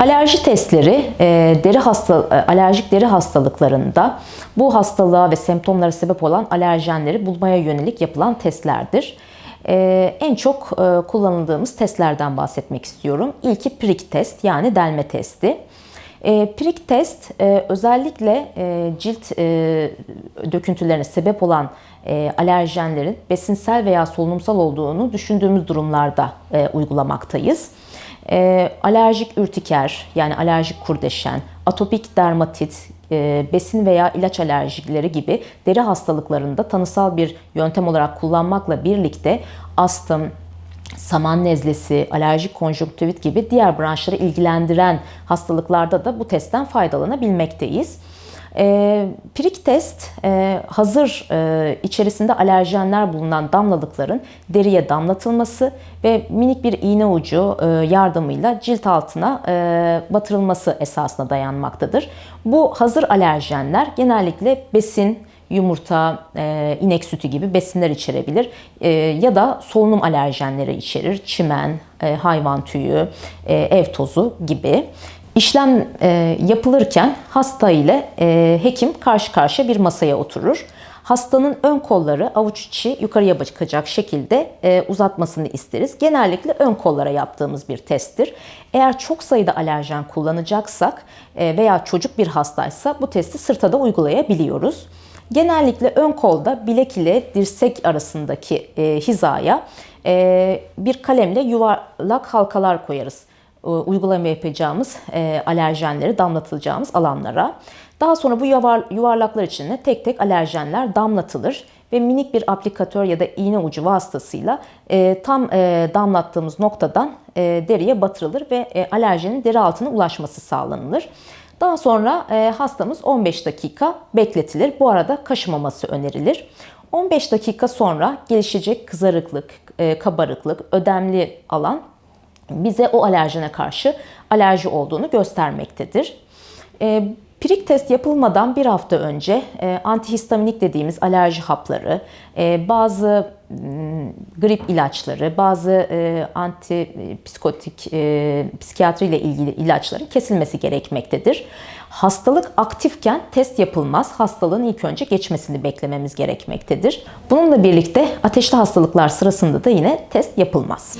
Alerji testleri e, deri hasta e, alerjik deri hastalıklarında bu hastalığa ve semptomlara sebep olan alerjenleri bulmaya yönelik yapılan testlerdir. E, en çok kullanıldığımız testlerden bahsetmek istiyorum. İlki prick test yani delme testi. E, prick test özellikle cilt döküntülerine sebep olan alerjenlerin besinsel veya solunumsal olduğunu düşündüğümüz durumlarda uygulamaktayız. E, alerjik ürtiker yani alerjik kurdeşen, atopik dermatit, e, besin veya ilaç alerjileri gibi deri hastalıklarında tanısal bir yöntem olarak kullanmakla birlikte astım, saman nezlesi, alerjik konjonktivit gibi diğer branşları ilgilendiren hastalıklarda da bu testten faydalanabilmekteyiz. E, Prick test e, hazır e, içerisinde alerjenler bulunan damlalıkların deriye damlatılması ve minik bir iğne ucu e, yardımıyla cilt altına e, batırılması esasına dayanmaktadır. Bu hazır alerjenler genellikle besin, yumurta, e, inek sütü gibi besinler içerebilir e, ya da solunum alerjenleri içerir. Çimen, e, hayvan tüyü, e, ev tozu gibi. İşlem e, yapılırken hasta ile e, hekim karşı karşıya bir masaya oturur. Hastanın ön kolları avuç içi yukarıya bakacak şekilde e, uzatmasını isteriz. Genellikle ön kollara yaptığımız bir testtir. Eğer çok sayıda alerjen kullanacaksak e, veya çocuk bir hastaysa bu testi sırta da uygulayabiliyoruz. Genellikle ön kolda bilek ile dirsek arasındaki e, hizaya e, bir kalemle yuvarlak halkalar koyarız uygulama yapacağımız e, alerjenleri damlatılacağımız alanlara. Daha sonra bu yuvar, yuvarlaklar içine tek tek alerjenler damlatılır ve minik bir aplikatör ya da iğne ucu vasıtasıyla e, tam e, damlattığımız noktadan e, deriye batırılır ve e, alerjenin deri altına ulaşması sağlanılır. Daha sonra e, hastamız 15 dakika bekletilir. Bu arada kaşımaması önerilir. 15 dakika sonra gelişecek kızarıklık, e, kabarıklık, ödemli alan bize o alerjene karşı alerji olduğunu göstermektedir. E, test yapılmadan bir hafta önce e, antihistaminik dediğimiz alerji hapları, e, bazı m, grip ilaçları, bazı e, antipsikotik e, psikiyatri ile ilgili ilaçların kesilmesi gerekmektedir. Hastalık aktifken test yapılmaz. Hastalığın ilk önce geçmesini beklememiz gerekmektedir. Bununla birlikte ateşli hastalıklar sırasında da yine test yapılmaz.